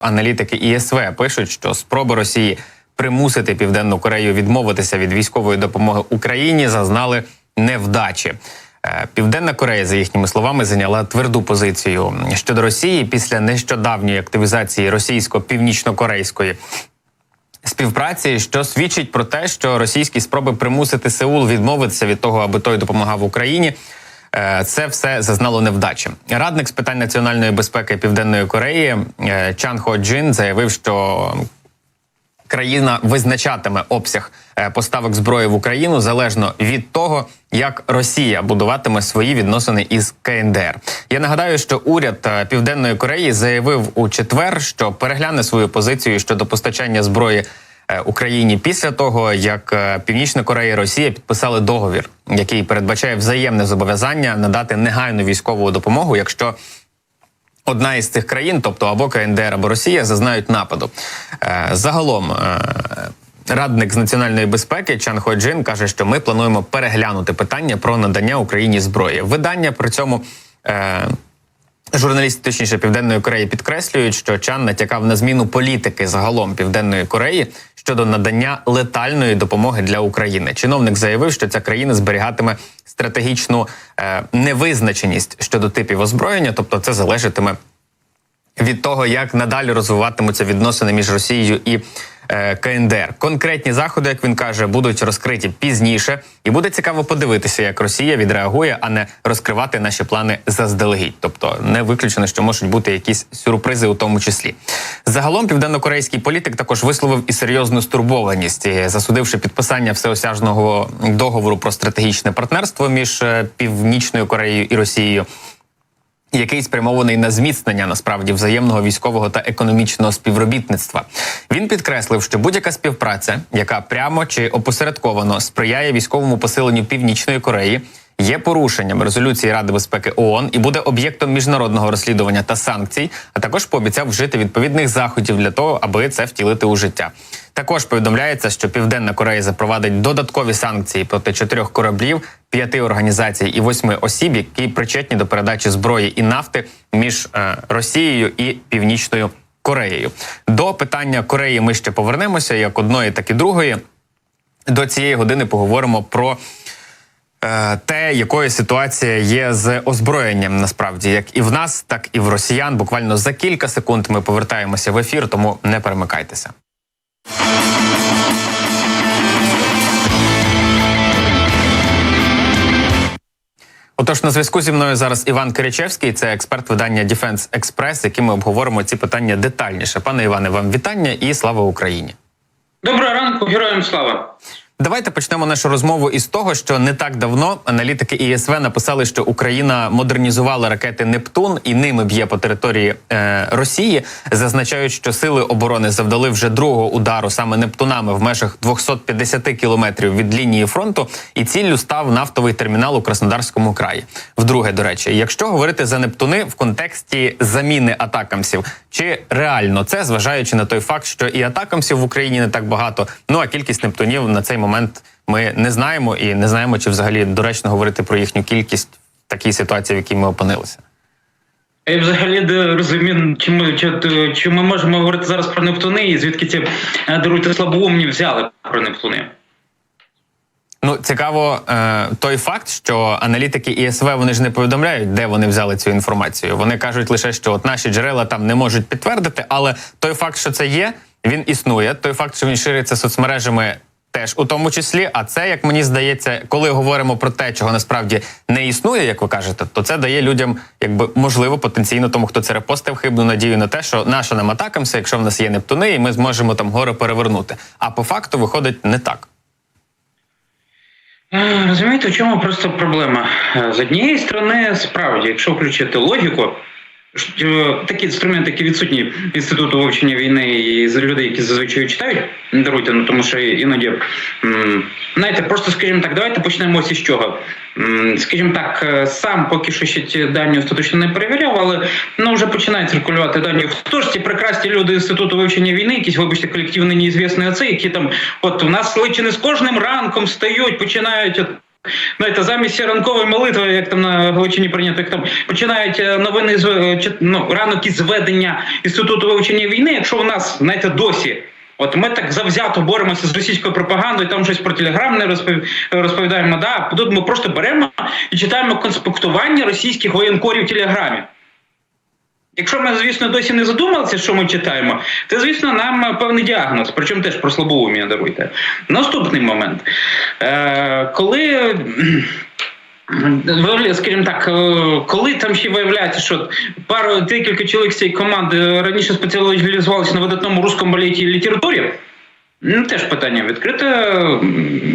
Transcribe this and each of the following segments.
Аналітики ІСВ пишуть, що спроби Росії примусити Південну Корею відмовитися від військової допомоги Україні зазнали невдачі. Е, Південна Корея, за їхніми словами, зайняла тверду позицію щодо Росії після нещодавньої активізації російсько-північно-корейської співпраці, що свідчить про те, що російські спроби примусити Сеул відмовитися від того, аби той допомагав Україні. Е, Це все зазнало невдачі. Радник з питань національної безпеки Південної Кореї е, Чан Хо Джин заявив, що країна визначатиме обсяг е, поставок зброї в Україну залежно від того, як Росія будуватиме свої відносини із КНДР. Я нагадаю, що уряд Південної Кореї заявив у четвер, що перегляне свою позицію щодо постачання зброї. Е, Україні після того, як е, Північна Корея і Росія підписали договір, який передбачає взаємне зобов'язання надати негайну військову допомогу, якщо одна із цих країн, тобто або КНДР, або Росія, зазнають нападу. Е, Загалом. Радник з національної безпеки Чан Ходжин каже, що ми плануємо переглянути питання про надання Україні зброї. Видання при цьому е, журналісти, точніше Південної Кореї, підкреслюють, що Чан натякав на зміну політики загалом Південної Кореї щодо надання летальної допомоги для України. Чиновник заявив, що ця країна зберігатиме стратегічну е, невизначеність щодо типів озброєння, тобто це залежатиме від того, як надалі розвиватимуться відносини між Росією і КНДР. Конкретні заходи, як він каже, будуть розкриті пізніше, і буде цікаво подивитися, як Росія відреагує, а не розкривати наші плани заздалегідь. Тобто не виключено, що можуть бути якісь сюрпризи у тому числі. Загалом південнокорейський політик також висловив і серйозну стурбованість, засудивши підписання всеосяжного договору про стратегічне партнерство між е, Північною Кореєю і Росією який спрямований на зміцнення насправді взаємного військового та економічного співробітництва. Він підкреслив, що будь-яка співпраця, яка прямо чи опосередковано сприяє військовому посиленню Північної Кореї, є порушенням резолюції Ради безпеки ООН і буде об'єктом міжнародного розслідування та санкцій, а також пообіцяв вжити відповідних заходів для того, аби це втілити у життя. Також повідомляється, що Південна Корея запровадить додаткові санкції проти чотирьох кораблів, п'яти організацій і восьми осіб, які причетні до передачі зброї і нафти між е, Росією і Північною Кореєю. До питання Кореї ми ще повернемося, як одної, так і другої. До цієї години поговоримо про те, якою ситуація є з озброєнням насправді, як і в нас, так і в росіян. Буквально за кілька секунд ми повертаємося в ефір, тому не перемикайтеся. Отож, на зв'язку зі мною зараз Іван Киричевський, це експерт видання Defense Express, яким ми обговоримо ці питання детальніше. Пане Іване, вам вітання і слава Україні. Доброго ранку, героям слава. Давайте почнемо нашу розмову із того, що не так давно аналітики ІСВ написали, що Україна модернізувала ракети Нептун і ними б'є по території е, Росії. Зазначають, що сили оборони завдали вже другого удару саме Нептунами в межах 250 кілометрів від лінії фронту, і ціллю став нафтовий термінал у Краснодарському краї. Вдруге, до речі, якщо говорити за Нептуни в контексті заміни атакамсів, чи реально це зважаючи на той факт, що і атакамсів в Україні не так багато, ну а кількість Нептунів на цей момент ми не знаємо і не знаємо, чи взагалі доречно говорити про їхню кількість в такій ситуації, в якій ми опинилися. Я взагалі не розумію, чи ми, чи, чи ми можемо говорити зараз про Нептуни, і звідки ці е, даруйте слабоумні взяли про Нептуни. Ну цікаво, е, той факт, що аналітики ІСВ вони ж не повідомляють, де вони взяли цю інформацію. Вони кажуть лише, що от наші джерела там не можуть підтвердити, але той факт, що це є, він існує. Той факт, що він шириться соцмережами. Теж у тому числі, а це, як мені здається, коли говоримо про те, чого насправді не існує, як ви кажете, то це дає людям, якби можливо, потенційно тому, хто це репостив, хибну надію на те, що наша нам атакамся, якщо в нас є Нептуни, і ми зможемо там гори перевернути. А по факту виходить не так. Е, Розумієте, в чому просто проблема? Е, З однієї сторони, справді, якщо включити логіку, такі інструменти, які відсутні інституту вивчення війни і з людей, які зазвичай читають, даруйте, ну тому що іноді знаєте, просто скажімо так, давайте почнемо із чого. Скажімо так, е, сам поки що ще ті дані остаточно не перевіряв, але ну вже починають циркулювати дані. Хто ж ті прекрасні люди інституту вивчення війни, якісь, вибачте, колективно неізвісні оці, які там, от у нас личини з кожним ранком стають, починають. Знаєте, замість ранкової молитви, як там на Галичині прийнято, як там починають е, новини з е, ну, ранок із зведення інституту вивчення війни. Якщо у нас знаєте досі. От ми так завзято боремося з російською пропагандою, там щось про телеграм не розповідаємо. Да, тут ми просто беремо і читаємо конспектування російських воєнкорів в телеграмі. Якщо ми, звісно, досі не задумалися, що ми читаємо, то, звісно, нам е, певний діагноз, причому теж про слабоумія даруйте. Наступний момент. Е, коли. Скажімо так, е, коли там ще виявляється, що пару декілька чоловік з цієї команди раніше спеціалізувалися на видатному русскому балеті і літературі, Ну, теж питання відкрите.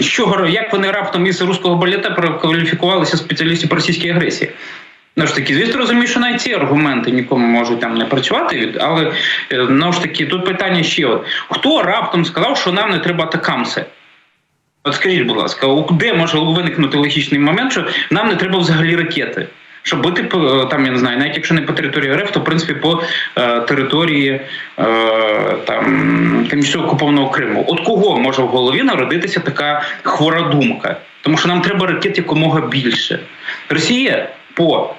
З як вони раптом із руського балета перекваліфікувалися спеціалістів по російській агресії? Ну ж таки, звісно, розумію, що навіть ці аргументи нікому можуть там не працювати, але е, ну ж таки, тут питання ще: от хто раптом сказав, що нам не треба атакамси? От скажіть, будь ласка, де може виникнути логічний момент, що нам не треба взагалі ракети? Щоб бути там, я не знаю, навіть якщо не по території РФ, то в принципі по е, території е, там тимчасово окупованого Криму. От кого може в голові народитися така хвора думка? Тому що нам треба ракет якомога більше. Росія по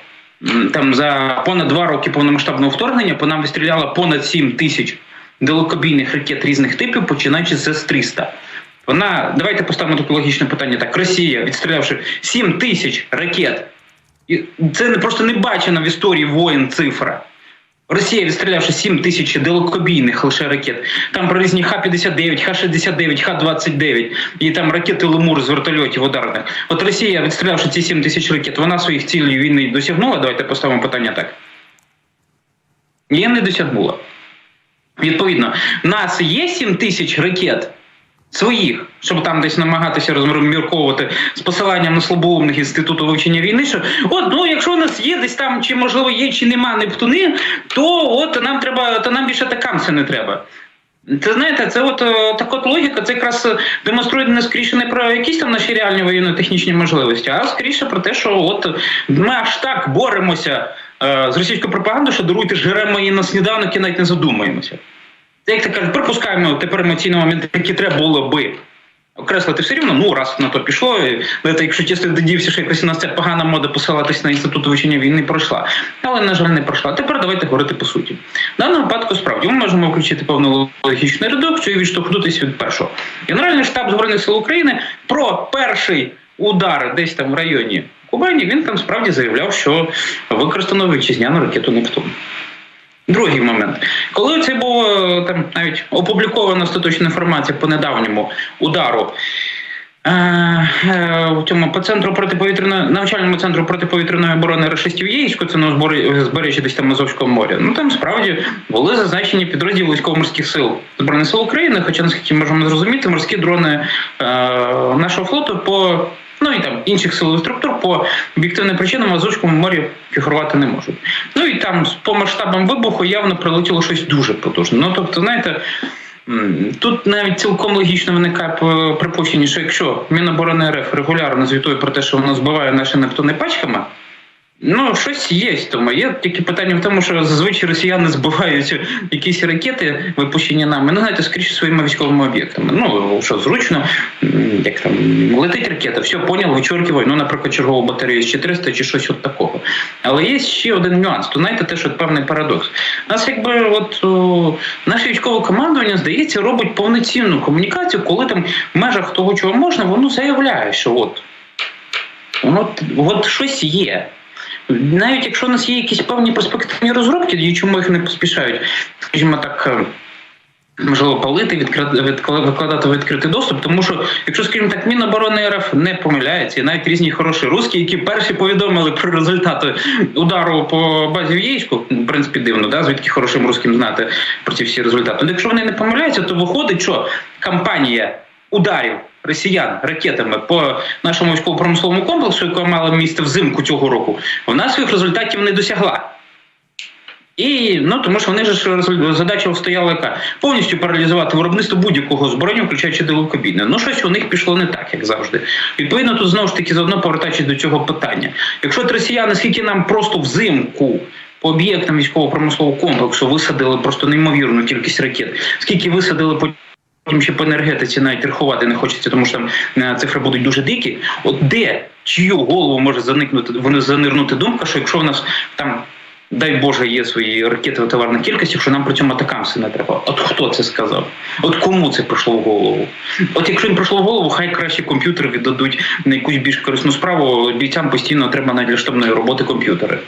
там за понад два роки повномасштабного вторгнення по нам вистріляло понад 7 тисяч далекобійних ракет різних типів, починаючи з С-300. Вона давайте поставимо таке логічне питання. Так, Росія, відстрілявши 7 тисяч ракет, це не просто не бачена в історії воїн цифра. Росія, відстрілявши 7 тисяч далекобійних лише ракет, там про різні Х-59, Х-69, Х-29 і там ракети Лемур з вертольотів ударних. От Росія, відстрілявши ці 7 тисяч ракет, вона своїх цілей війни досягнула. Давайте поставимо питання так. Ні, не досягнула. Відповідно, в нас є 7 тисяч ракет своїх, щоб там десь намагатися розмірковувати з посиланням на слабоумних інституту вивчення війни, що от ну якщо у нас є десь там, чи можливо є, чи нема Нептуни, то от нам треба, то нам більше атакамси не треба. Це знаєте, це от е, так от логіка, це якраз демонструє не скоріше не про якісь там наші реальні воєнно-технічні можливості, а скоріше про те, що от ми аж так боремося е, з російською пропагандою, що даруйте жремо її на сніданок і навіть не задумаємося. Як то кажуть, припускаємо тепер емоційний момент, який треба було би. Окреслити все рівно, ну раз на то пішло. знаєте, якщо чесно додівся, що якось у нас ця погана мода посилатись на інститут вивчення війни пройшла. Але, на жаль, не пройшла. Тепер давайте говорити по суті. В даному випадку справді ми можемо включити певну логічну редукцію і відштовхнутися від першого. Генеральний штаб Збройних сил України про перший удар десь там в районі Кубані, він там справді заявляв, що використано вітчизняну ракету Нептун. Другий момент, коли це було е, там навіть опублікована остаточна інформація по недавньому удару. е, е, В цьому по центру протиповітряної навчальному центру протиповітряної оборони рашистів Єйську, це на збережжі десь там Азовського моря. Ну там справді були зазначені підрозділи військово-морських сил збройних сил України. Хоча наскільки можемо зрозуміти, морські дрони е, нашого флоту по ну і там інших силових структур по об'єктивним причинам в Азовському морі фігурувати не можуть. Ну і там по масштабам вибуху явно прилетіло щось дуже потужне. Ну тобто, знаєте. Тут навіть цілком логічно виникає припущення, що якщо Міноборони РФ регулярно звітує про те, що воно збиває наші нептуни пачками, ну щось є. Тому є тільки питання в тому, що зазвичай росіяни збивають якісь ракети, випущені нами, ну знаєте, скоріше своїми військовими об'єктами. Ну що зручно, як там летить ракета, все поняв, вичоркивай, ну, наприклад, чергову батарею з 400 чи щось от такого. Але є ще один нюанс. То знаєте, теж от певний парадокс. Нас якби от о, наше військове командування, здається, робить повноцінну комунікацію, коли там в межах того, чого можна, воно заявляє, що от. Воно от щось є. Навіть якщо у нас є якісь певні перспективні розробки, і чому їх не поспішають, скажімо так. е, Можливо, палити, викладати в відкритий доступ, тому що, якщо, скажімо так, Міноборони РФ не помиляється, і навіть різні хороші русські, які перші повідомили про результати удару по базі в Єйську, в принципі, дивно, да? звідки хорошим русським знати про ці всі результати. Але якщо вони не помиляються, то виходить, що кампанія ударів росіян ракетами по нашому військово-промисловому комплексу, яка мала місце взимку цього року, вона своїх результатів не досягла. І ну тому що вони ж задача стояла яка повністю паралізувати виробництво будь-якого збройня, включаючи далекобійне. Ну щось у них пішло не так, як завжди. Відповідно, тут знову ж таки заодно повертаючись до цього питання. Якщо росіяни, скільки нам просто взимку по об'єктам військово-промислового комплексу висадили просто неймовірну кількість ракет, скільки висадили по потім ще по енергетиці навіть рахувати не хочеться, тому що там е, цифри будуть дуже дикі. От де чию голову може заникнути вони занирнути думка, що якщо в нас там. Дай Боже, є свої ракети в товарних кількостях, що нам при цьому атакамси не треба. От хто це сказав? От кому це прийшло в голову? От якщо їм прийшло в голову, хай краще комп'ютери віддадуть на якусь більш корисну справу. Бійцям постійно треба навіть для штабної роботи комп'ютери.